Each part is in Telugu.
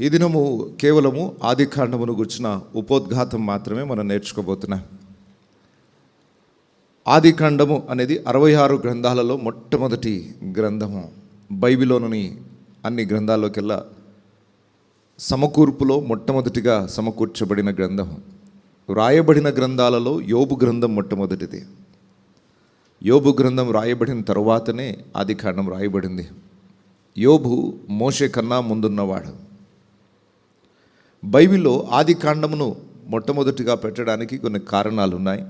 ఈ దినము కేవలము ఆది కాండమును గుర్చిన ఉపోద్ఘాతం మాత్రమే మనం నేర్చుకోబోతున్నాం. ఆది కాండము అనేది అరవై ఆరు గ్రంథాలలో మొట్టమొదటి గ్రంథము. బైబిలోని అన్ని గ్రంథాల్లోకెల్లా సమకూర్పులో మొట్టమొదటిగా సమకూర్చబడిన గ్రంథం వ్రాయబడిన గ్రంథాలలో యోబు గ్రంథం మొట్టమొదటిది. యోబు గ్రంథం రాయబడిన తరువాతనే ఆది కాండం రాయబడింది యోబు మోషే కన్నా ముందున్నవాడు. బైబిల్లో ఆది కాండమును మొట్టమొదటిగా పెట్టడానికి కొన్ని కారణాలు ఉన్నాయి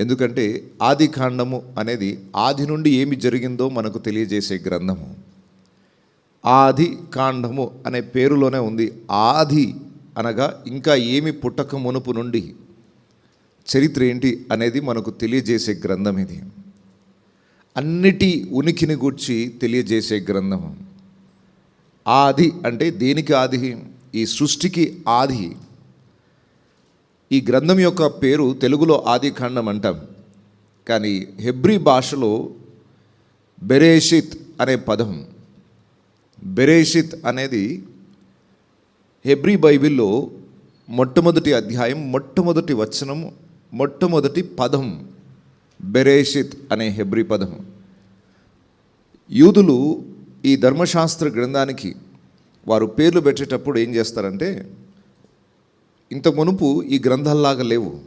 ఎందుకంటే ఆది కాండము అనేది ఆది నుండి ఏమి జరిగిందో మనకు తెలియజేసే గ్రంథము. ఆది కాండము అనే పేరులోనే ఉంది ఆది అనగా ఇంకా ఏమి పుట్టక మునుపు నుండి చరిత్ర ఏంటి అనేది మనకు తెలియజేసే గ్రంథం ఇది. అన్నిటి ఉనికిని గూర్చి తెలియజేసే గ్రంథం ఆది అంటే దేనికి ఆది? ఈ సృష్టికి ఆది. ఈ గ్రంథం యొక్క పేరు తెలుగులో ఆది ఖండం అంటాం. కానీ హెబ్రీ భాషలో బెరేషిత్ అనే పదం. బెరేషిత్ అనేది హెబ్రీ బైబిల్లో మొట్టమొదటి అధ్యాయం మొట్టమొదటి వచనం మొట్టమొదటి పదం బెరేషిత్ అనే హెబ్రీ పదం. యూదులు ఈ ధర్మశాస్త్ర గ్రంథానికి వారు పేర్లు పెట్టేటప్పుడు ఏం చేస్తారంటే ఇంత మునుపు ఈ గ్రంథాల్లాగా లేవు.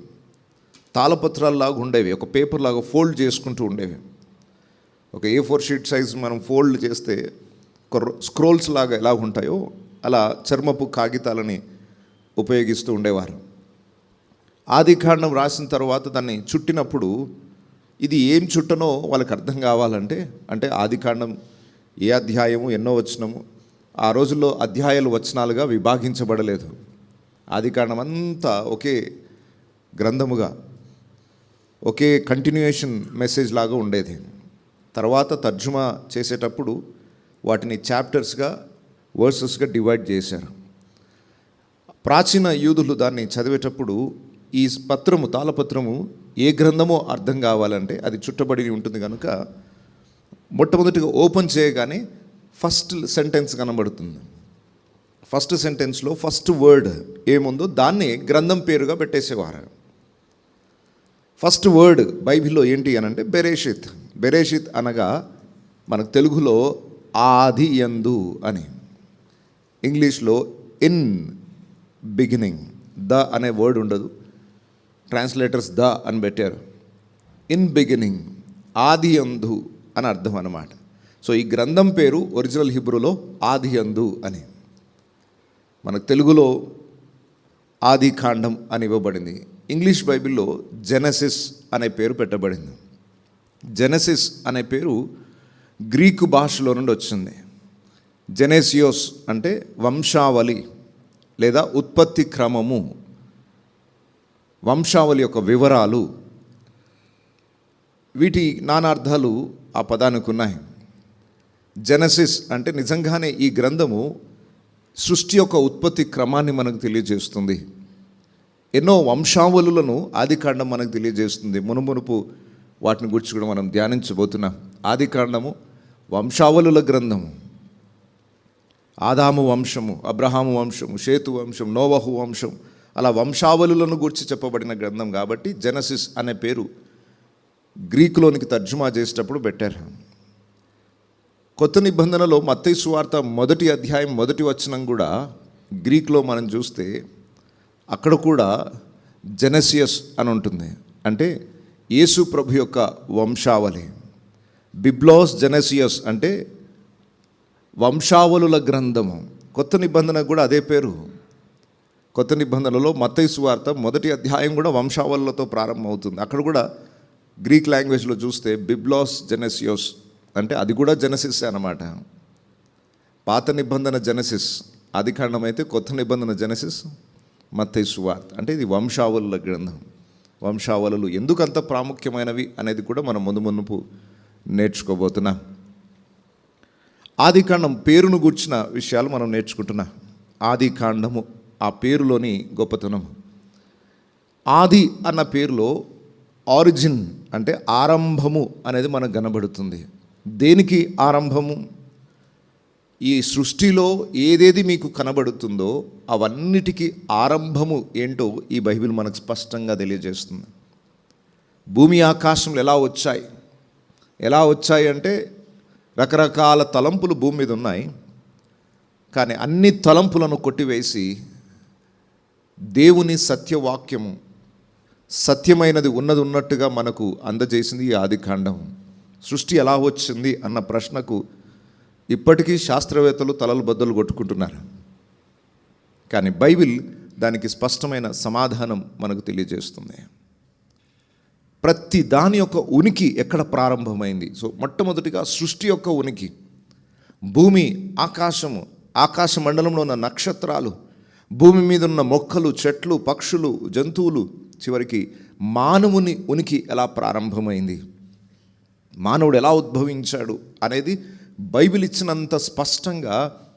తాళపత్రాల్లాగా ఉండేవి ఒక పేపర్ లాగా ఫోల్డ్ చేసుకుంటూ ఉండేవి. ఒక ఏ ఫోర్ షీట్ సైజ్ మనం ఫోల్డ్ చేస్తే స్క్రోల్స్ లాగా ఎలా ఉంటాయో అలా చర్మపు కాగితాలని ఉపయోగిస్తూ ఉండేవారు. ఆదికాండం రాసిన తర్వాత దాన్ని చుట్టినప్పుడు ఇది ఏం చుట్టనో వాళ్ళకి అర్థం కావాలంటే అంటే ఆదికాండం ఏ అధ్యాయము ఎన్నో వచనము ఆ రోజుల్లో అధ్యాయాలు వచనాలుగా విభాగించబడలేదు. ఆది కారణమంతా అంతా ఒకే గ్రంథముగా ఒకే కంటిన్యూయేషన్ మెసేజ్ లాగా ఉండేది. తర్వాత తర్జుమా చేసేటప్పుడు వాటిని చాప్టర్స్గా వర్సెస్గా డివైడ్ చేశారు. ప్రాచీన యూదులు దాన్ని చదివేటప్పుడు ఈ పత్రము తాళపత్రము ఏ గ్రంథమో అర్థం కావాలంటే అది చుట్టబడి ఉంటుంది కనుక మొట్టమొదటిగా ఓపెన్ చేయగానే ఫస్ట్ సెంటెన్స్ కనబడుతుంది. ఫస్ట్ సెంటెన్స్లో ఫస్ట్ వర్డ్ ఏముందో దాన్ని గ్రంథం పేరుగా పెట్టేసేవారు. ఫస్ట్ వర్డ్ బైబిల్లో ఏంటి అని అంటే బెరేషిత్. బెరేషిత్ అనగా మనకు తెలుగులో ఆది యందు అని. ఇంగ్లీష్లో ఇన్ బిగినింగ్. ద అనే వర్డ్ ఉండదు. ట్రాన్స్లేటర్స్ ద అని పెట్టారు. ఇన్ బిగినింగ్ ఆది యందు అని అర్థం అన్నమాట. సో ఈ గ్రంథం పేరు ఒరిజినల్ హిబ్రూలో ఆది యందు అని. మనకు తెలుగులో ఆది కాండం అని ఇవ్వబడింది. ఇంగ్లీష్ బైబిల్లో జెనసిస్ అనే పేరు పెట్టబడింది. జెనసిస్ అనే పేరు గ్రీకు భాషలో నుండి వచ్చింది. జెనేసియోస్ అంటే వంశావళి లేదా ఉత్పత్తి క్రమము. వంశావళి యొక్క వివరాలు వీటి నానార్థాలు ఆ పదానికి ఉన్నాయి. జెనసిస్ అంటే నిజంగానే ఈ గ్రంథము సృష్టి యొక్క ఉత్పత్తి క్రమాన్ని మనకు తెలియజేస్తుంది. ఎన్నో వంశావళులను ఆది కాండం మనకు తెలియజేస్తుంది. మునుమునుపు వాటిని గురించి కూడా మనం ధ్యానించబోతున్నాం ఆది కాండము వంశావళుల గ్రంథము. ఆదాము వంశము అబ్రహాము వంశము షేతు వంశం నోవహు వంశం అలా వంశావళులను గురించి చెప్పబడిన గ్రంథం కాబట్టి జెనసిస్ అనే పేరు గ్రీకులోనికి తర్జుమా చేసేటప్పుడు పెట్టారు. కొత్త నిబంధనలో మత్తయి సువార్త మొదటి అధ్యాయం మొదటి వచనం కూడా గ్రీక్లో మనం చూస్తే అక్కడ కూడా జెనసియస్ అని ఉంటుంది. అంటే యేసు ప్రభు యొక్క వంశావళి. బిబ్లాస్ జెనసియస్ అంటే వంశావళుల గ్రంథము. కొత్త నిబంధన కూడా అదే పేరు. కొత్త నిబంధనలో మత్తయి సువార్త మొదటి అధ్యాయం కూడా వంశావళులతో ప్రారంభమవుతుంది. అక్కడ కూడా గ్రీక్ లాంగ్వేజ్లో చూస్తే బిబ్లాస్ జెనసియోస్ అంటే అది కూడా జెనసిస్ అనమాట పాత నిబంధన జెనసిస్ ఆది కాండం అయితే కొత్త నిబంధన జెనసిస్ మత్తయి సువార్త. అంటే ఇది వంశావళుల గ్రంథం. వంశావళులు ఎందుకు అంత ప్రాముఖ్యమైనవి అనేది కూడా మనం ముందు మునుపు నేర్చుకోబోతున్నాం. ఆది కాండం పేరును గూర్చిన విషయాలు మనం నేర్చుకుంటున్నాం. ఆది కాండము ఆ పేరులోని గొప్పతనం ఆది అన్న పేరులో ఆరిజిన్ అంటే ఆరంభము అనేది మనకు కనబడుతుంది. దేనికి ఆరంభము? ఈ సృష్టిలో ఏదేది మీకు కనబడుతుందో అవన్నిటికీ ఆరంభము ఏంటో ఈ బైబిల్ మనకు స్పష్టంగా తెలియజేస్తుంది. భూమి ఆకాశంలు ఎలా వచ్చాయి? ఎలా వచ్చాయి అంటే రకరకాల తలంపులు భూమి మీద ఉన్నాయి. కానీ అన్ని తలంపులను కొట్టివేసి దేవుని సత్యవాక్యము సత్యమైనది ఉన్నది ఉన్నట్టుగా మనకు అందజేసింది ఈ ఆది సృష్టి ఎలా వచ్చింది అన్న ప్రశ్నకు ఇప్పటికీ శాస్త్రవేత్తలు తలలు బద్దలు కొట్టుకుంటున్నారు. కానీ బైబిల్ దానికి స్పష్టమైన సమాధానం మనకు తెలియజేస్తుంది. ప్రతి దాని యొక్క ఉనికి ఎక్కడ ప్రారంభమైంది? సో మొట్టమొదటిగా సృష్టి యొక్క ఉనికి. భూమి ఆకాశము ఆకాశ మండలంలో ఉన్న నక్షత్రాలు భూమి మీద ఉన్న మొక్కలు చెట్లు పక్షులు జంతువులు చివరికి మానవుని ఉనికి ఎలా ప్రారంభమైంది? మానవుడు ఎలా ఉద్భవించాడు అనేది బైబిల్ ఇచ్చినంత స్పష్టంగా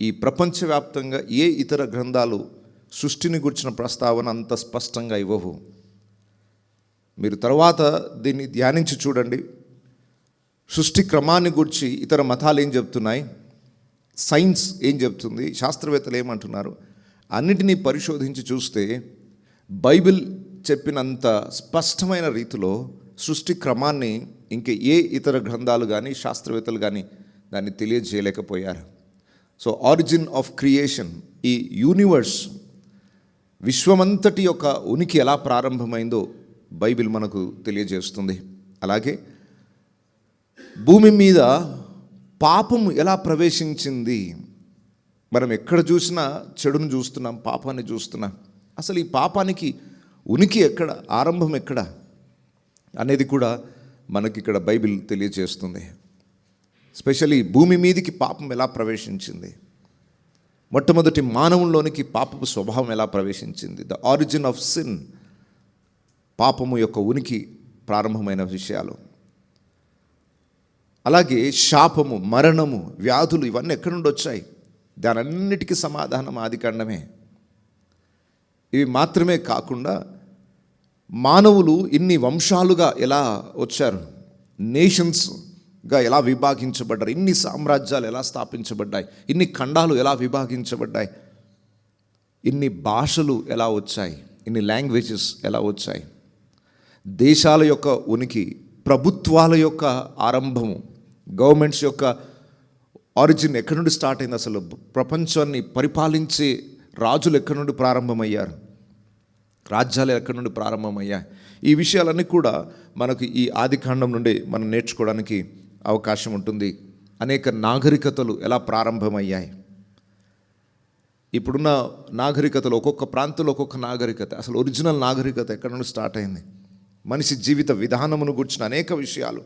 ఈ ప్రపంచవ్యాప్తంగా ఏ ఇతర గ్రంథాలు సృష్టిని గురించిన ప్రస్తావన అంత స్పష్టంగా ఇవ్వవు. మీరు తర్వాత దీన్ని ధ్యానించి చూడండి. సృష్టి క్రమాన్ని గురించి ఇతర మతాలు ఏం చెప్తున్నాయి? సైన్స్ ఏం చెప్తుంది? శాస్త్రవేత్తలు ఏమంటున్నారు? అన్నిటినీ పరిశోధించి చూస్తే బైబిల్ చెప్పినంత స్పష్టమైన రీతిలో సృష్టి క్రమాన్ని ఇంక ఏ ఇతర గ్రంథాలు కానీ శాస్త్రవేత్తలు కానీ దాన్ని తెలియజేయలేకపోయారు. సో ఆరిజిన్ ఆఫ్ క్రియేషన్ ఈ యూనివర్స్ విశ్వమంతటి యొక్క ఉనికి ఎలా ప్రారంభమైందో బైబిల్ మనకు తెలియజేస్తుంది. అలాగే భూమి మీద పాపము ఎలా ప్రవేశించింది? మనం ఎక్కడ చూసినా చెడును చూస్తున్నాం పాపాన్ని చూస్తున్నాం. అసలు ఈ పాపానికి ఉనికి ఎక్కడ ఆరంభం ఎక్కడ అనేది కూడా మనకి ఇక్కడ బైబిల్ తెలియజేస్తుంది స్పెషల్లీ భూమి మీదికి పాపం ఎలా ప్రవేశించింది. మొట్టమొదటి మానవుల్లోనికి పాపపు స్వభావం ఎలా ప్రవేశించింది. ద ఆరిజిన్ ఆఫ్ సిన్ పాపము యొక్క ఉనికి ప్రారంభమైన విషయాలు. అలాగే శాపము మరణము వ్యాధులు ఇవన్నీ ఎక్కడి నుండి వచ్చాయి. దానన్నిటికీ సమాధానం ఆదికాండమే ఇవి మాత్రమే కాకుండా మానవులు ఇన్ని వంశాలుగా ఎలా వచ్చారు? నేషన్స్గా ఎలా విభాగించబడ్డారు? ఇన్ని సామ్రాజ్యాలు ఎలా స్థాపించబడ్డాయి? ఇన్ని ఖండాలు ఎలా విభాగించబడ్డాయి? ఇన్ని భాషలు ఎలా వచ్చాయి? ఇన్ని లాంగ్వేజెస్ ఎలా వచ్చాయి? దేశాల యొక్క ఉనికి ప్రభుత్వాల యొక్క ఆరంభము గవర్నమెంట్స్ యొక్క ఆరిజిన్ ఎక్కడి నుండి స్టార్ట్ అయింది? అసలు ప్రపంచాన్ని పరిపాలించే రాజులు ఎక్కడి నుండి ప్రారంభమయ్యారు? రాజ్యాలు ఎక్కడి నుండి ప్రారంభమయ్యాయి? ఈ విషయాలన్నీ కూడా మనకు ఈ ఆదికాండం నుండి మనం నేర్చుకోవడానికి అవకాశం ఉంటుంది. అనేక నాగరికతలు ఎలా ప్రారంభమయ్యాయి? ఇప్పుడున్న నాగరికతలు ఒక్కొక్క ప్రాంతంలో ఒక్కొక్క నాగరికత అసలు ఒరిజినల్ నాగరికత ఎక్కడ నుండి స్టార్ట్ అయింది? మనిషి జీవిత విధానమును గూర్చిన అనేక విషయాలు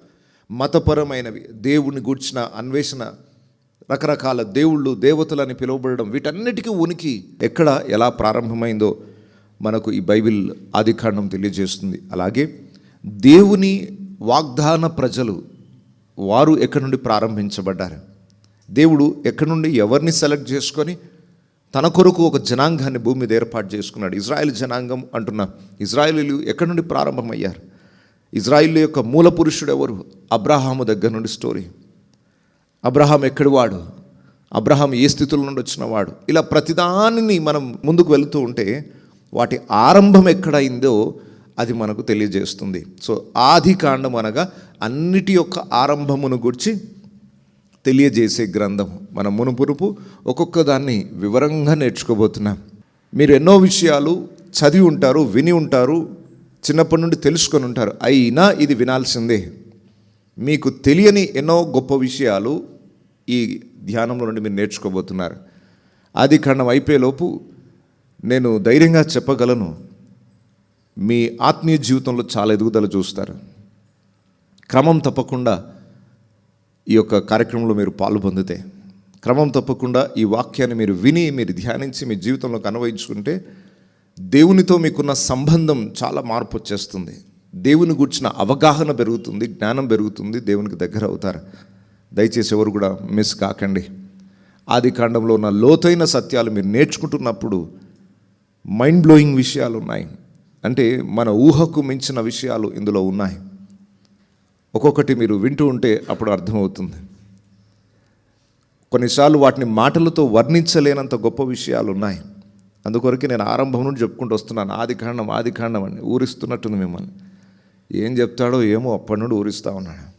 మతపరమైనవి దేవుని గూర్చిన అన్వేషణ రకరకాల దేవుళ్ళు దేవతలని పిలువబడడం వీటన్నిటికీ ఉనికి ఎక్కడ ఎలా ప్రారంభమైందో మనకు ఈ బైబిల్ ఆదికాండం తెలియజేస్తుంది. అలాగే దేవుని వాగ్దాన ప్రజలు వారు ఎక్కడి నుండి ప్రారంభించబడ్డారు? దేవుడు ఎక్కడి నుండి ఎవరిని సెలెక్ట్ చేసుకొని తన కొరకు ఒక జనాంగాన్ని భూమి మీద ఏర్పాటు చేసుకున్నాడు? ఇజ్రాయెల్ జనాంగం అంటున్నా ఇజ్రాయేలీలు ఎక్కడి నుండి ప్రారంభమయ్యారు? ఇజ్రాయిల్ యొక్క మూల పురుషుడు ఎవరు? అబ్రహాము దగ్గర నుండి స్టోరీ. అబ్రహాం ఎక్కడి వాడు? అబ్రహాం ఏ స్థితుల నుండి వచ్చిన వాడు? ఇలా ప్రతిదానిని మనం ముందుకు వెళుతూ ఉంటే వాటి ఆరంభం ఎక్కడైందో అది మనకు తెలియజేస్తుంది. సో ఆది కాండం అనగా అన్నిటి యొక్క ఆరంభమును గురించి తెలియజేసే గ్రంథం. మన మునుపురుపు ఒక్కొక్క దాన్ని వివరంగా నేర్చుకోబోతున్నాం. మీరు ఎన్నో విషయాలు చదివి ఉంటారు విని ఉంటారు చిన్నప్పటి నుండి తెలుసుకొని ఉంటారు. అయినా ఇది వినాల్సిందే. మీకు తెలియని ఎన్నో గొప్ప విషయాలు ఈ ధ్యానంలో నుండి మీరు నేర్చుకోబోతున్నారు. ఆది కాండం అయిపోయేలోపు నేను ధైర్యంగా చెప్పగలను మీ ఆత్మీయ జీవితంలో చాలా ఎదుగుదల చూస్తారు. క్రమం తప్పకుండా ఈ యొక్క కార్యక్రమంలో మీరు పాలు పొందితే క్రమం తప్పకుండా ఈ వాక్యాన్ని మీరు విని మీరు ధ్యానించి మీ జీవితంలోకి అనువయించుకుంటే దేవునితో మీకున్న సంబంధం చాలా మార్పు వచ్చేస్తుంది. దేవుని గుర్చిన అవగాహన పెరుగుతుంది జ్ఞానం పెరుగుతుంది దేవునికి దగ్గర అవుతారు. దయచేసి ఎవరు కూడా మిస్ కాకండి. ఆది కాండంలో ఉన్న లోతైన సత్యాలు మీరు నేర్చుకుంటున్నప్పుడు మైండ్ బ్లోయింగ్ విషయాలు ఉన్నాయి అంటే మన ఊహకు మించిన విషయాలు ఇందులో ఉన్నాయి. ఒక్కొక్కటి మీరు వింటూ ఉంటే అప్పుడు అర్థమవుతుంది. కొన్నిసార్లు వాటిని మాటలతో వర్ణించలేనంత గొప్ప విషయాలు ఉన్నాయి అందుకొరకు నేను ఆరంభం నుండి చెప్పుకుంటూ వస్తున్నాను. ఆది కాండం ఆది కాండం అని ఊరిస్తున్నట్టుంది మిమ్మల్ని. ఏం చెప్తాడో ఏమో అప్పటి నుండి ఊరిస్తా ఉన్నాడు.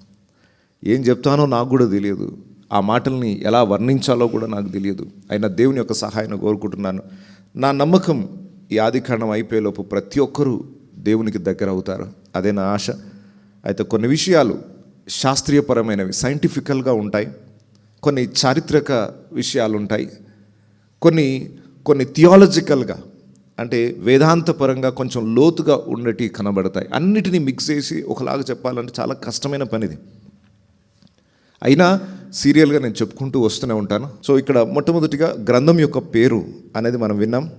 ఏం చెప్తానో నాకు కూడా తెలియదు. ఆ మాటల్ని ఎలా వర్ణించాలో కూడా నాకు తెలియదు. అయినా దేవుని యొక్క సహాయాన్ని కోరుకుంటున్నాను. నా నమ్మకం ఈ ఆదికాండం అయిపోయేలోపు ప్రతి ఒక్కరూ దేవునికి దగ్గర అవుతారు. అదే నా ఆశ. అయితే కొన్ని విషయాలు శాస్త్రీయపరమైనవి సైంటిఫికల్గా ఉంటాయి. కొన్ని చారిత్రక విషయాలు ఉంటాయి కొన్ని కొన్ని థియాలజికల్గా అంటే వేదాంతపరంగా కొంచెం లోతుగా ఉండేటివి కనబడతాయి. అన్నిటినీ మిక్స్ చేసి ఒకలాగా చెప్పాలంటే చాలా కష్టమైన పనిది. అయినా సీరియల్గా నేను చెప్పుకుంటూ వస్తూనే ఉంటాను. సో ఇక్కడ మొట్టమొదటిగా గ్రంథం యొక్క పేరు అనేది మనం విన్నాం.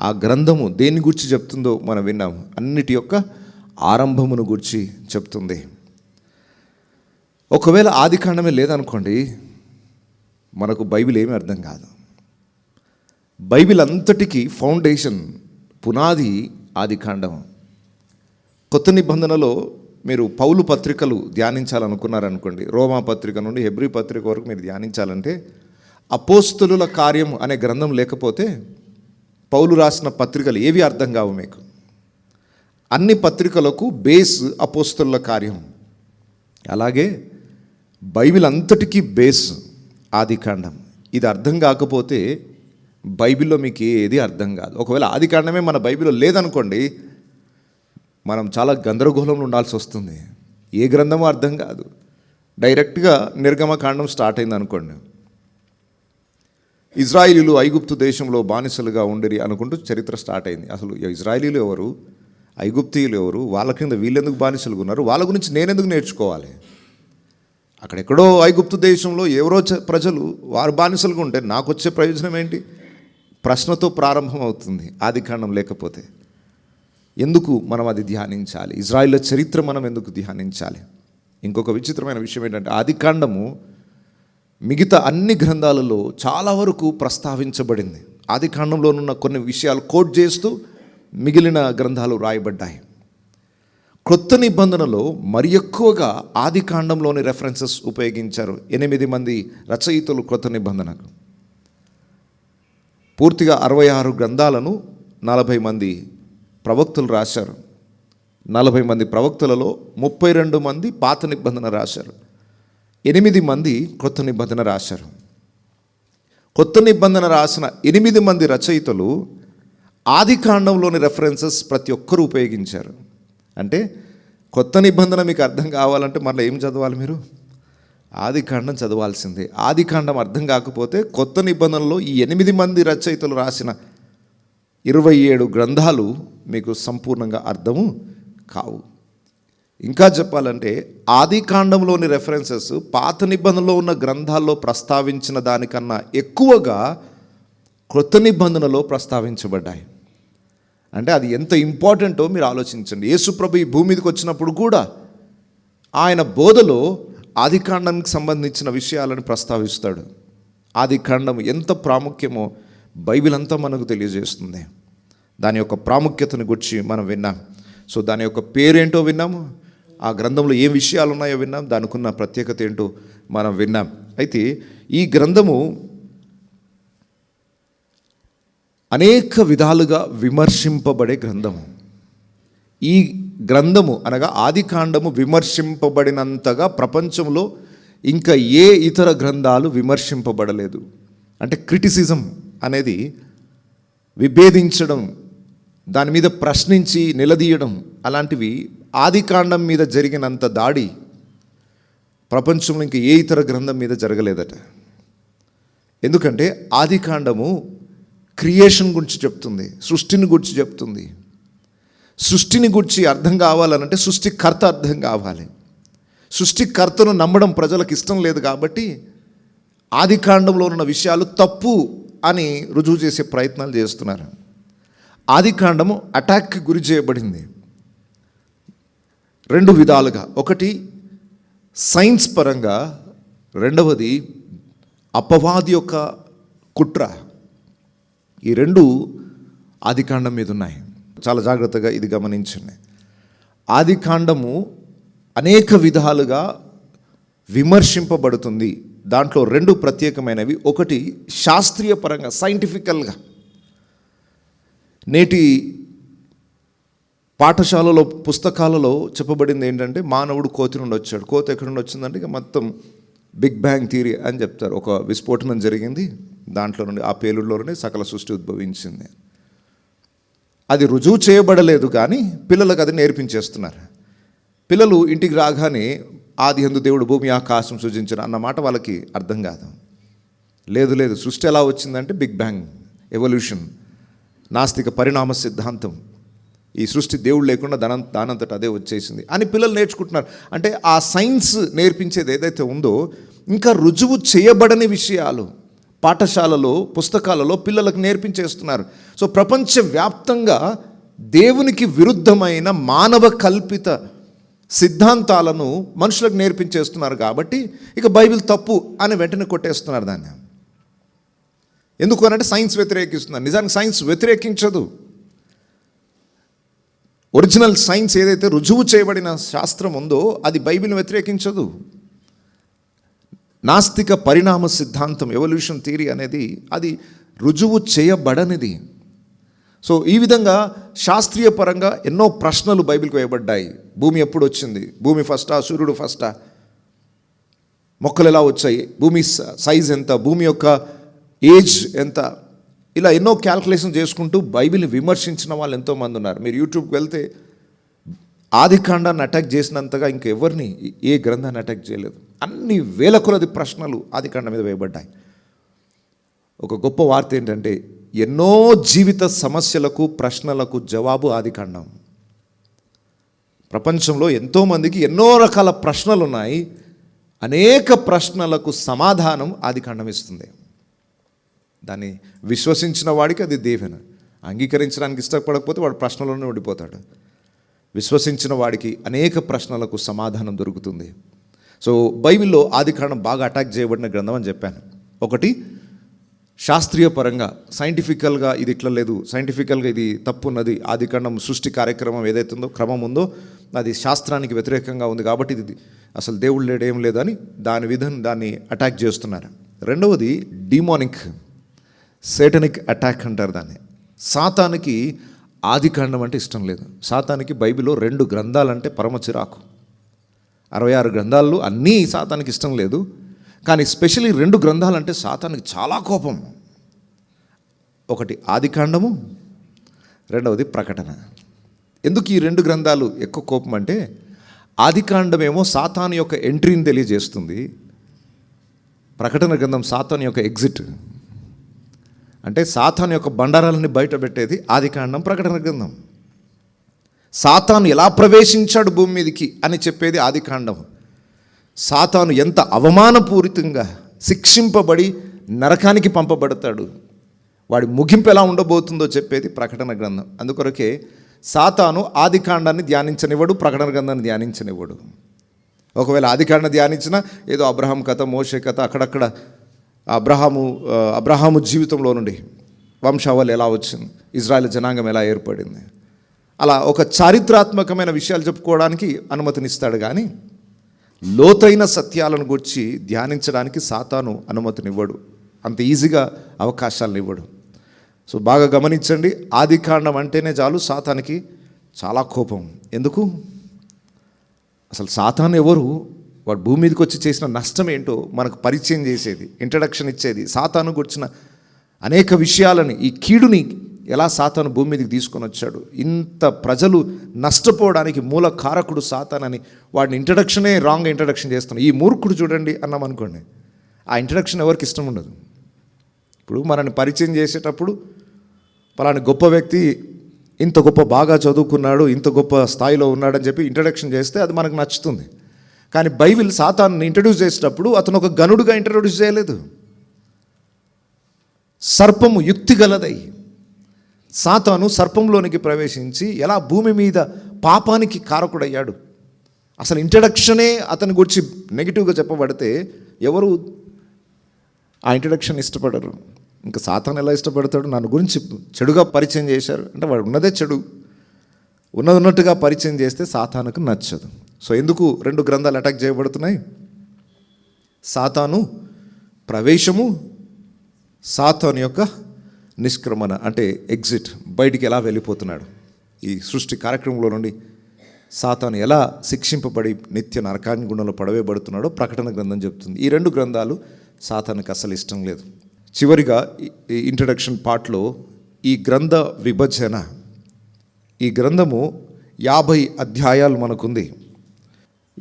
ఆ గ్రంథము దేని గురించి చెప్తుందో మనం విన్నాం. అన్నిటి యొక్క ఆరంభమును గురించి చెప్తుంది. ఒకవేళ ఆది కాండమే లేదనుకోండి మనకు బైబిల్ ఏమీ అర్థం కాదు. బైబిల్ అంతటికీ ఫౌండేషన్ పునాది ఆది కాండం. కొత్త నిబంధనలో మీరు పౌలు పత్రికలు ధ్యానించాలనుకున్నారనుకోండి రోమా పత్రిక నుండి హెబ్రి పత్రిక వరకు మీరు ధ్యానించాలంటే అపోస్తులుల కార్యం అనే గ్రంథం లేకపోతే పౌలు రాసిన పత్రికలు ఏవి అర్థం కావు మీకు? అన్ని పత్రికలకు బేస్ అపోస్తుల కార్యం. అలాగే బైబిల్ అంతటికీ బేస్ ఆది కాండం. ఇది అర్థం కాకపోతే బైబిల్లో మీకు ఏది అర్థం కాదు. ఒకవేళ ఆది కాండమే మన బైబిల్లో లేదనుకోండి మనం చాలా గందరగోళంలో ఉండాల్సి వస్తుంది. ఏ గ్రంథమో అర్థం కాదు. డైరెక్ట్గా నిర్గమకాండం స్టార్ట్ అయింది అనుకోండి. ఇజ్రాయిలీలు ఐగుప్తు దేశంలో బానిసలుగా ఉండరి అనుకుంటూ చరిత్ర స్టార్ట్ అయింది. అసలు ఇజ్రాయిలీలు ఎవరు? ఐగుప్తీయులు ఎవరు? వాళ్ళ కింద వీళ్ళెందుకు బానిసలుగా ఉన్నారు? వాళ్ళ గురించి నేనెందుకు నేర్చుకోవాలి? అక్కడెక్కడో ఐగుప్తు దేశంలో ఎవరో చ- ప్రజలు వారు బానిసలుగా ఉంటే నాకు వచ్చే ప్రయోజనం ఏంటి? ప్రశ్నతో ప్రారంభం అవుతుంది ఆది కాండం లేకపోతే. ఎందుకు మనం అది ధ్యానించాలి? ఇజ్రాయిల్ చరిత్ర మనం ఎందుకు ధ్యానించాలి? ఇంకొక విచిత్రమైన విషయం ఏంటంటే ఆది కాండము మిగతా అన్ని గ్రంథాలలో చాలా వరకు ప్రస్తావించబడింది. ఆది కాండంలోనున్న కొన్ని విషయాలు కోట్ చేస్తూ మిగిలిన గ్రంథాలు రాయబడ్డాయి. క్రొత్త నిబంధనలో మరి ఎక్కువగా ఆది కాండంలోని రెఫరెన్సెస్ ఉపయోగించారు ఎనిమిది మంది రచయితలు క్రొత్త నిబంధనకు. పూర్తిగా అరవై ఆరు గ్రంథాలను నలభై మంది ప్రవక్తలు రాశారు. నలభై మంది ప్రవక్తలలో ముప్పై రెండు మంది పాత నిబంధన రాశారు. ఎనిమిది మంది కొత్త నిబంధన రాశారు. కొత్త నిబంధన రాసిన ఎనిమిది మంది రచయితలు ఆది కాండంలోని రెఫరెన్సెస్ ప్రతి ఒక్కరూ ఉపయోగించారు. అంటే కొత్త నిబంధన మీకు అర్థం కావాలంటే మరలా ఏం చదవాలి మీరు? ఆది కాండం చదవాల్సిందే. ఆది కాండం అర్థం కాకపోతే కొత్త నిబంధనలో ఈ ఎనిమిది మంది రచయితలు రాసిన ఇరవై ఏడు గ్రంథాలు మీకు సంపూర్ణంగా అర్థము కావు. ఇంకా చెప్పాలంటే ఆది కాండంలోని రెఫరెన్సెస్ పాత నిబంధనలో ఉన్న గ్రంథాల్లో ప్రస్తావించిన దానికన్నా ఎక్కువగా కృత నిబంధనలో ప్రస్తావించబడ్డాయి. అంటే అది ఎంత ఇంపార్టెంటో మీరు ఆలోచించండి. యేసుప్రభు ఈ భూమి మీదకి వచ్చినప్పుడు కూడా ఆయన బోధలో ఆది కాండానికి సంబంధించిన విషయాలను ప్రస్తావిస్తాడు. ఆది కాండం ఎంత ప్రాముఖ్యమో బైబిల్ అంతా మనకు తెలియజేస్తుంది. దాని యొక్క ప్రాముఖ్యతను గురించి మనం విన్నాం. సో దాని యొక్క పేరేంటో విన్నాము? ఆ గ్రంథంలో ఏం విషయాలు ఉన్నాయో విన్నాం. దానికి ఉన్న ప్రత్యేకత ఏంటో మనం విన్నాం. అయితే ఈ గ్రంథము అనేక విధాలుగా విమర్శింపబడే గ్రంథము. ఈ గ్రంథము అనగా ఆది కాండము విమర్శింపబడినంతగా ప్రపంచంలో ఇంకా ఏ ఇతర గ్రంథాలు విమర్శింపబడలేదు. అంటే క్రిటిసిజం అనేది విభేదించడం దాని మీద ప్రశ్నించి నిలదీయడం అలాంటివి ఆదికాండం మీద జరిగినంత దాడి ప్రపంచంలో ఇంకా ఏ ఇతర గ్రంథం మీద జరగలేదట. ఎందుకంటే ఆదికాండము క్రియేషన్ గురించి చెప్తుంది సృష్టిని గురించి చెప్తుంది. సృష్టిని గురించి అర్థం కావాలనంటే సృష్టికర్త అర్థం కావాలి. సృష్టికర్తను నమ్మడం ప్రజలకు ఇష్టం లేదు కాబట్టి ఆదికాండంలో ఉన్న విషయాలు తప్పు అని రుజువు చేసే ప్రయత్నాలు చేస్తున్నారు. ఆది కాండము అటాక్కి గురి చేయబడింది. రెండు విధాలుగా. ఒకటి సైన్స్ పరంగా. రెండవది అపవాది యొక్క కుట్ర. ఈ రెండు ఆదికాండం మీద ఉన్నాయి. చాలా జాగ్రత్తగా ఇది గమనించండి. ఆదికాండము అనేక విధాలుగా విమర్శింపబడుతుంది. దాంట్లో రెండు ప్రత్యేకమైనవి. ఒకటి శాస్త్రీయ పరంగా సైంటిఫికల్గా. నేటి పాఠశాలలో పుస్తకాలలో చెప్పబడింది ఏంటంటే మానవుడు కోతి నుండి వచ్చాడు. కోతి ఎక్కడి నుండి వచ్చిందంటే ఇక మొత్తం బిగ్ బ్యాంగ్ థియరీ అని చెప్తారు. ఒక విస్ఫోటనం జరిగింది. దాంట్లో నుండి ఆ పేలుడులోనే సకల సృష్టి ఉద్భవించింది. అది రుజువు చేయబడలేదు కానీ పిల్లలకు అది నేర్పించేస్తున్నారు. పిల్లలు ఇంటికి రాగానే ఆది ఎందు దేవుడు భూమి ఆకాశం సృజించిన అన్న మాట వాళ్ళకి అర్థం కాదు. లేదు లేదు సృష్టి ఎలా వచ్చిందంటే బిగ్ బ్యాంగ్ ఎవల్యూషన్ నాస్తిక పరిణామ సిద్ధాంతం. ఈ సృష్టి దేవుడు లేకుండా దానం దానంతట అదే వచ్చేసింది అని పిల్లలు నేర్చుకుంటున్నారు. అంటే ఆ సైన్స్ నేర్పించేది ఏదైతే ఉందో ఇంకా రుజువు చేయబడని విషయాలు పాఠశాలలో పుస్తకాలలో పిల్లలకు నేర్పించేస్తున్నారు. సో ప్రపంచవ్యాప్తంగా దేవునికి విరుద్ధమైన మానవ కల్పిత సిద్ధాంతాలను మనుషులకు నేర్పించేస్తున్నారు కాబట్టి ఇక బైబిల్ తప్పు అని వెంటనే కొట్టేస్తున్నారు దాన్ని. ఎందుకు అనంటే సైన్స్ వ్యతిరేకిస్తున్నారు. నిజానికి సైన్స్ వ్యతిరేకించదు. ఒరిజినల్ సైన్స్ ఏదైతే రుజువు చేయబడిన శాస్త్రం ఉందో అది బైబిల్ని వ్యతిరేకించదు. నాస్తిక పరిణామ సిద్ధాంతం ఎవల్యూషన్ థియరీ అనేది అది రుజువు చేయబడనిది. సో ఈ విధంగా శాస్త్రీయ పరంగా ఎన్నో ప్రశ్నలు బైబిల్కి వేయబడ్డాయి. భూమి ఎప్పుడు వచ్చింది? భూమి ఫస్టా సూర్యుడు ఫస్టా మొక్కలు ఎలా వచ్చాయి? భూమి సైజ్ ఎంత? భూమి యొక్క ఏజ్ ఎంత? ఇలా ఎన్నో క్యాల్కులేషన్ చేసుకుంటూ బైబిల్ని విమర్శించిన వాళ్ళు ఎంతోమంది ఉన్నారు. మీరు యూట్యూబ్కి వెళ్తే ఆది కాండాన్ని అటాక్ చేసినంతగా ఇంకెవరిని ఏ గ్రంథాన్ని అటాక్ చేయలేదు. అన్ని వేల కొలది ప్రశ్నలు ఆది కాండం మీద వేయబడ్డాయి. ఒక గొప్ప వార్త ఏంటంటే ఎన్నో జీవిత సమస్యలకు ప్రశ్నలకు జవాబు ఆదికాండం. ప్రపంచంలో ఎంతోమందికి ఎన్నో రకాల ప్రశ్నలు ఉన్నాయి అనేక ప్రశ్నలకు సమాధానం ఆదికాండం ఇస్తుంది. దాన్ని విశ్వసించిన వాడికి అది దీవెన. అంగీకరించడానికి ఇష్టపడకపోతే వాడు ప్రశ్నలోనే ఉండిపోతాడు. విశ్వసించిన వాడికి అనేక ప్రశ్నలకు సమాధానం దొరుకుతుంది. సో బైబిల్లో ఆదికాండం బాగా అటాక్ చేయబడిన గ్రంథం అని చెప్పాను. ఒకటి శాస్త్రీయ పరంగా సైంటిఫికల్గా ఇది ఇట్లా లేదు. సైంటిఫికల్గా ఇది తప్పు ఉన్నది ఆదికాండం సృష్టి కార్యక్రమం ఏదైతే ఉందో క్రమం ఉందో అది శాస్త్రానికి వ్యతిరేకంగా ఉంది కాబట్టి ఇది అసలు దేవుడు లేడు ఏం లేదని దాని విధం దాన్ని అటాక్ చేస్తున్నారు. రెండవది డిమోనిక్ సేటనిక్ అటాక్ అంటారు దాన్ని. సాతానికి ఆదికాండం అంటే ఇష్టం లేదు. సాతానికి బైబిల్లో రెండు గ్రంథాలంటే పరమ చిరాకు అరవై ఆరు గ్రంథాల్లో అన్నీ సాతానికి ఇష్టం లేదు. కానీ స్పెషల్లీ రెండు గ్రంథాలంటే సాతానికి చాలా కోపం. ఒకటి ఆదికాండము రెండవది ప్రకటన. ఎందుకు ఈ రెండు గ్రంథాలు ఎక్కువ కోపం అంటే ఆదికాండమేమో సాతాను యొక్క ఎంట్రీని తెలియజేస్తుంది. ప్రకటన గ్రంథం సాతాను యొక్క ఎగ్జిట్. అంటే సాతాను యొక్క బండారాలని బయట పెట్టేది ఆదికాండం ప్రకటన గ్రంథం. సాతాను ఎలా ప్రవేశించాడు భూమి మీదకి అని చెప్పేది ఆదికాండం సాతాను ఎంత అవమానపూరితంగా శిక్షింపబడి నరకానికి పంపబడతాడు. వాడి ముగింపు ఎలా ఉండబోతుందో చెప్పేది ప్రకటన గ్రంథం. అందుకొరకే సాతాను ఆదికాండాన్ని ధ్యానించనివ్వడు ప్రకటన గ్రంథాన్ని ధ్యానించనివ్వడు. ఒకవేళ ఆదికాండ ధ్యానించినా ఏదో అబ్రహాం కథ మోషే కథ అక్కడక్కడ అబ్రహాము అబ్రహాము జీవితంలో నుండి వంశావళి ఎలా వచ్చింది ఇజ్రాయెల్ జనాంగం ఎలా ఏర్పడింది. అలా ఒక చారిత్రాత్మకమైన విషయాలు చెప్పుకోవడానికి అనుమతినిస్తాడు కానీ లోతైన సత్యాలను గురించి ధ్యానించడానికి సాతాను అనుమతినివ్వడు. అంత ఈజీగా అవకాశాలను ఇవ్వడు. సో బాగా గమనించండి. ఆది కాండం అంటేనే చాలు సాతానికి చాలా కోపం. ఎందుకు? అసలు సాతాను ఎవరు? వాడు భూమి మీదకి వచ్చి చేసిన నష్టం ఏంటో మనకు పరిచయం చేసేది ఇంట్రడక్షన్ ఇచ్చేది. సాతాను గుర్చిన అనేక విషయాలని ఈ కీడుని ఎలా సాతాను భూమి మీదకి తీసుకొని వచ్చాడు? ఇంత ప్రజలు నష్టపోవడానికి మూల కారకుడు సాతానని వాడిని ఇంట్రడక్షనే రాంగ్ ఇంట్రడక్షన్ చేస్తున్నాం ఈ మూర్ఖుడు చూడండి అన్నాం అనుకోండి. ఆ ఇంట్రడక్షన్ ఎవరికి ఇష్టం ఉండదు? ఇప్పుడు మనల్ని పరిచయం చేసేటప్పుడు పలాని గొప్ప వ్యక్తి ఇంత గొప్ప బాగా చదువుకున్నాడు ఇంత గొప్ప స్థాయిలో ఉన్నాడని చెప్పి ఇంట్రడక్షన్ చేస్తే అది మనకు నచ్చుతుంది. కానీ బైబిల్ సాతాన్ని ఇంట్రడ్యూస్ చేసేటప్పుడు అతను ఒక గనుడుగా ఇంట్రడ్యూస్ చేయలేదు. సర్పము యుక్తి గలదై సాతాను సర్పంలోనికి ప్రవేశించి ఎలా భూమి మీద పాపానికి కారకుడయ్యాడు? అసలు ఇంట్రడక్షనే అతని గురించి నెగిటివ్గా చెప్పబడితే ఎవరు ఆ ఇంట్రడక్షన్ ఇష్టపడరు. ఇంకా సాతాన్ ఎలా ఇష్టపడతాడు? నన్ను గురించి చెడుగా పరిచయం చేశారు. అంటే వాడు ఉన్నదే చెడు. ఉన్నది ఉన్నట్టుగా పరిచయం చేస్తే సాతానుకు నచ్చదు. సో ఎందుకు రెండు గ్రంథాలు అటాక్ చేయబడుతున్నాయి? సాతాను ప్రవేశము సాతాను యొక్క నిష్క్రమణ అంటే ఎగ్జిట్ బయటికి ఎలా వెళ్ళిపోతున్నాడు? ఈ సృష్టి కార్యక్రమంలో నుండి సాతాను ఎలా శిక్షింపబడి నిత్య నరకాగ్నిగుండంలో పడవేయబడుతున్నాడో ప్రకటన గ్రంథం చెప్తుంది. ఈ రెండు గ్రంథాలు సాతానికి అసలు ఇష్టం లేదు. చివరిగా ఈ ఇంట్రడక్షన్ పార్ట్లో ఈ గ్రంథ విభజన ఈ గ్రంథము యాభై అధ్యాయాలు మనకుంది.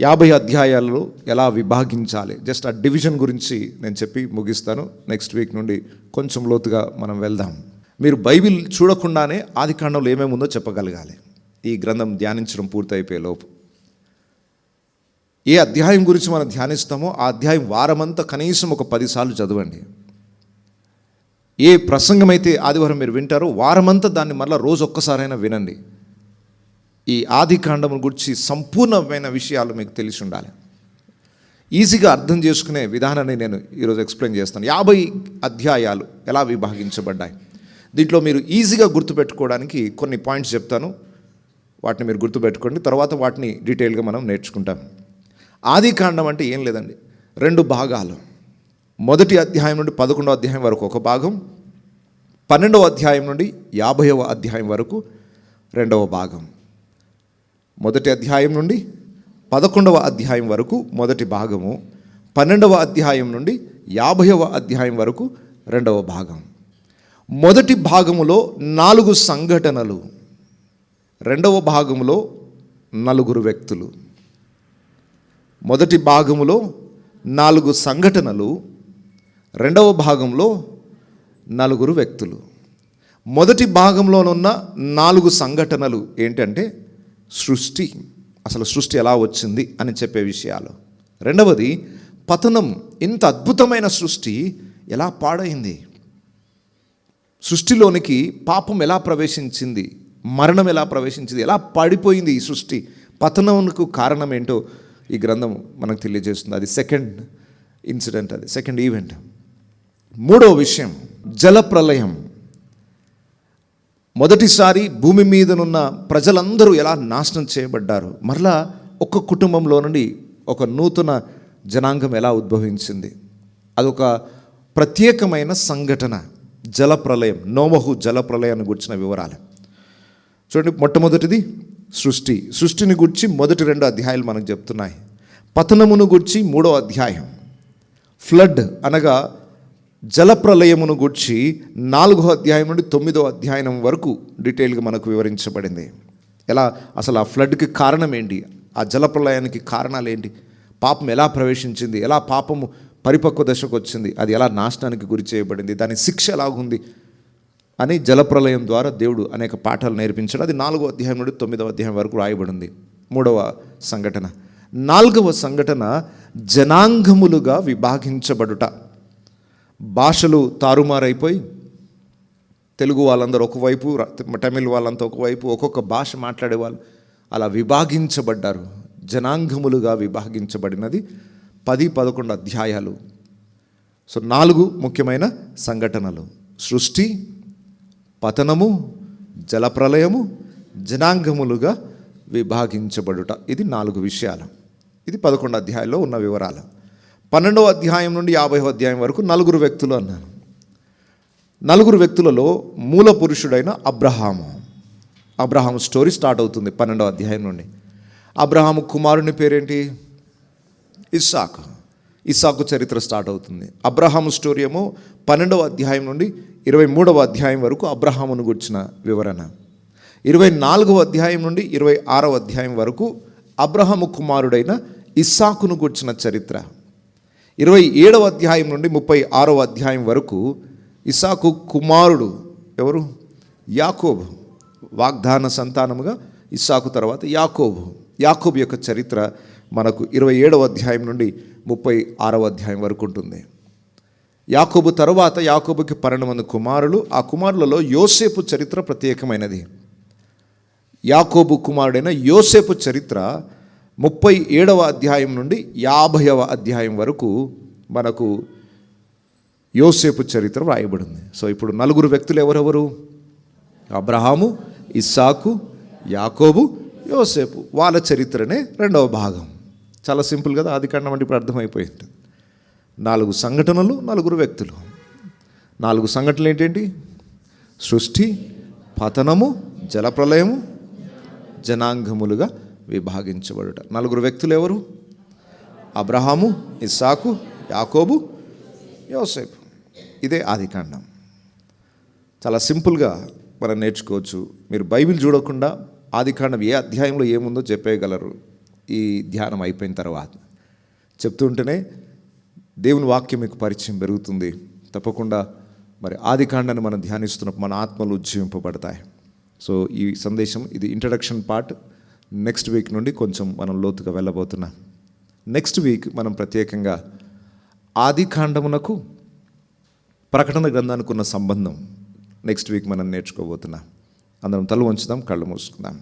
యాభై అధ్యాయాలలో ఎలా విభాగించాలి? జస్ట్ ఆ డివిజన్ గురించి నేను చెప్పి ముగిస్తాను. నెక్స్ట్ వీక్ నుండి కొంచెం లోతుగా మనం వెళ్దాం. మీరు బైబిల్ చూడకుండానే ఆది కాండంలో ఏమేమి ఉందో చెప్పగలగాలి. ఈ గ్రంథం ధ్యానించడం పూర్తయిపోయే లోపు. ఏ అధ్యాయం గురించి మనం ధ్యానిస్తామో ఆ అధ్యాయం వారమంతా కనీసం ఒక పదిసార్లు చదవండి. ఏ ప్రసంగం అయితే ఆదివారం మీరు వింటారో వారమంతా దాన్ని మళ్ళీ రోజు ఒక్కసారైనా వినండి. ఈ ఆది కాండము గురించి సంపూర్ణమైన విషయాలు మీకు తెలిసి ఉండాలి. ఈజీగా అర్థం చేసుకునే విధానాన్ని నేను ఈరోజు ఎక్స్ప్లెయిన్ చేస్తాను. యాభై అధ్యాయాలు ఎలా విభాగించబడ్డాయి? దీంట్లో మీరు ఈజీగా గుర్తుపెట్టుకోవడానికి కొన్ని పాయింట్స్ చెప్తాను. వాటిని మీరు గుర్తుపెట్టుకోండి. తర్వాత వాటిని డీటెయిల్గా మనం నేర్చుకుంటాం. ఆది కాండం అంటే ఏం లేదండి. రెండు భాగాలు. మొదటి అధ్యాయం నుండి పదకొండవ అధ్యాయం వరకు ఒక భాగం. పన్నెండవ అధ్యాయం నుండి యాభైవ అధ్యాయం వరకు రెండవ భాగం. మొదటి అధ్యాయం నుండి పదకొండవ అధ్యాయం వరకు మొదటి భాగము పన్నెండవ అధ్యాయం నుండి యాభైవ అధ్యాయం వరకు రెండవ భాగం. మొదటి భాగములో నాలుగు సంఘటనలు రెండవ భాగములో నలుగురు వ్యక్తులు. మొదటి భాగములో నాలుగు సంఘటనలు రెండవ భాగంలో నలుగురు వ్యక్తులు. మొదటి భాగంలోనున్న నాలుగు సంఘటనలు ఏంటంటే సృష్టి అసలు సృష్టి ఎలా వచ్చింది అని చెప్పే విషయాలు. రెండవది పతనం ఇంత అద్భుతమైన సృష్టి ఎలా పాడైంది? సృష్టిలోనికి పాపం ఎలా ప్రవేశించింది? మరణం ఎలా ప్రవేశించింది? ఎలా పడిపోయింది ఈ సృష్టి? పతనంకు కారణం ఏంటో ఈ గ్రంథం మనకు తెలియజేస్తుంది. అది సెకండ్ ఇన్సిడెంట్ అది సెకండ్ ఈవెంట్ మూడో విషయం జలప్రలయం. మొదటిసారి భూమి మీదనున్న ప్రజలందరూ ఎలా నాశనం చేయబడ్డారు? మరలా ఒక్క కుటుంబంలో నుండి ఒక నూతన జనాంగం ఎలా ఉద్భవించింది? అదొక ప్రత్యేకమైన సంఘటన జలప్రలయం నోమహు జలప్రలయాన్ని గుర్చిన వివరాలు. చూడండి మొట్టమొదటిది సృష్టి. సృష్టిని గురించి మొదటి రెండు అధ్యాయాలు మనకు చెప్తున్నాయి. పతనమును గురించి మూడో అధ్యాయం. ఫ్లడ్ అనగా జలప్రలయమును గుర్చి నాలుగో అధ్యాయం నుండి తొమ్మిదో అధ్యాయం వరకు డీటెయిల్గా మనకు వివరించబడింది. ఎలా? అసలు ఆ ఫ్లడ్కి కారణం ఏంటి ఆ జలప్రలయానికి కారణాలు ఏంటి పాపం ఎలా ప్రవేశించింది? ఎలా పాపము పరిపక్వ దశకు వచ్చింది? అది ఎలా నాశనానికి గురి చేయబడింది? దాని శిక్ష ఎలాగుంది? అని జలప్రలయం ద్వారా దేవుడు అనేక పాఠాలు నేర్పించాడు. అది నాలుగో అధ్యాయం నుండి తొమ్మిదవ అధ్యాయం వరకు రాయబడింది. మూడవ సంఘటన. నాలుగవ సంఘటన జనాంగములుగా విభాగించబడుట. భాషలు తారుమారైపోయి తెలుగు వాళ్ళందరూ ఒకవైపు తమిళ్ వాళ్ళంతా ఒకవైపు ఒక్కొక్క భాష మాట్లాడేవాళ్ళు అలా విభాగించబడ్డారు. జనాంగములుగా విభాగించబడినది పది పదకొండు అధ్యాయాలు. సో నాలుగు ముఖ్యమైన సంఘటనలు. సృష్టి పతనము జలప్రలయము జనాంగములుగా విభాగించబడుట. ఇది నాలుగు విషయాలు. ఇది పదకొండు అధ్యాయంలో ఉన్న వివరాలు. పన్నెండవ అధ్యాయం నుండి యాభై అధ్యాయం వరకు నలుగురు వ్యక్తులు అన్నాను. నలుగురు వ్యక్తులలో మూల పురుషుడైన అబ్రహాము. అబ్రహాము స్టోరీ స్టార్ట్ అవుతుంది పన్నెండవ అధ్యాయం నుండి. అబ్రహాము కుమారుని పేరేంటి? ఇస్సాకు. ఇస్సాకు చరిత్ర స్టార్ట్ అవుతుంది. అబ్రహాము స్టోరీ ఏమో పన్నెండవ అధ్యాయం నుండి ఇరవై మూడవ అధ్యాయం వరకు అబ్రహామును గుర్చిన వివరణ. ఇరవై నాలుగవ అధ్యాయం నుండి ఇరవై ఆరవ అధ్యాయం వరకు అబ్రహాము కుమారుడైన ఇస్సాకును గుర్చిన చరిత్ర. ఇరవై ఏడవ అధ్యాయం నుండి ముప్పై ఆరవ అధ్యాయం వరకు ఇసాకు కుమారుడు ఎవరు? యాకోబు. వాగ్దాన సంతానముగా ఇస్సాకు తర్వాత యాకోబు. యాకోబు యొక్క చరిత్ర మనకు ఇరవై ఏడవ అధ్యాయం నుండి ముప్పై ఆరవ అధ్యాయం వరకు ఉంటుంది. యాకోబు తర్వాత యాకోబుకి పన్నెండు మంది కుమారులు. ఆ కుమారులలో యోసేపు చరిత్ర ప్రత్యేకమైనది. యాకోబు కుమారుడైన యోసేపు చరిత్ర ముప్పై ఏడవ అధ్యాయం నుండి యాభైవ అధ్యాయం వరకు మనకు యోసేపు చరిత్ర వ్రాయబడింది. సో ఇప్పుడు నలుగురు వ్యక్తులు ఎవరెవరు? అబ్రహాము ఇస్సాకు యాకోబు యోసేపు. వాళ్ళ చరిత్రనే రెండవ భాగం. చాలా సింపుల్ కదా అది కన్నా ఇప్పుడు అర్థమైపోయింది. నాలుగు సంఘటనలు నలుగురు వ్యక్తులు. నాలుగు సంఘటనలు ఏంటంటి? సృష్టి పతనము జలప్రలయము జనాంగములుగా విభాగించబడుట. నలుగురు వ్యక్తులు ఎవరు? అబ్రహాము ఇస్సాకు యాకోబు యోసేపు. ఇదే ఆదికాండం చాలా సింపుల్గా మనం నేర్చుకోవచ్చు. మీరు బైబిల్ చూడకుండా ఆదికాండం ఏ అధ్యాయంలో ఏముందో చెప్పేయగలరు. ఈ ధ్యానం అయిపోయిన తర్వాత. చెప్తుంటేనే దేవుని వాక్యం మీకు పరిచయం పెరుగుతుంది. తప్పకుండా మరి ఆదికాండాన్ని మనం ధ్యానిస్తున్నప్పుడు మన ఆత్మలు ఉజ్జీవింపబడతాయి. సో ఈ సందేశం ఇది ఇంట్రడక్షన్ పార్ట్ నెక్స్ట్ వీక్ నుండి కొంచెం మనం లోతుగా వెళ్ళబోతున్నాం. నెక్స్ట్ వీక్ మనం ప్రత్యేకంగా ఆదికాండమునకు ప్రకటన గ్రంథానికి ఉన్న సంబంధం. నెక్స్ట్ వీక్ మనం నేర్చుకోబోతున్నాం. అందరం తల వంచుదాం కళ్ళు మూసుకుందాం.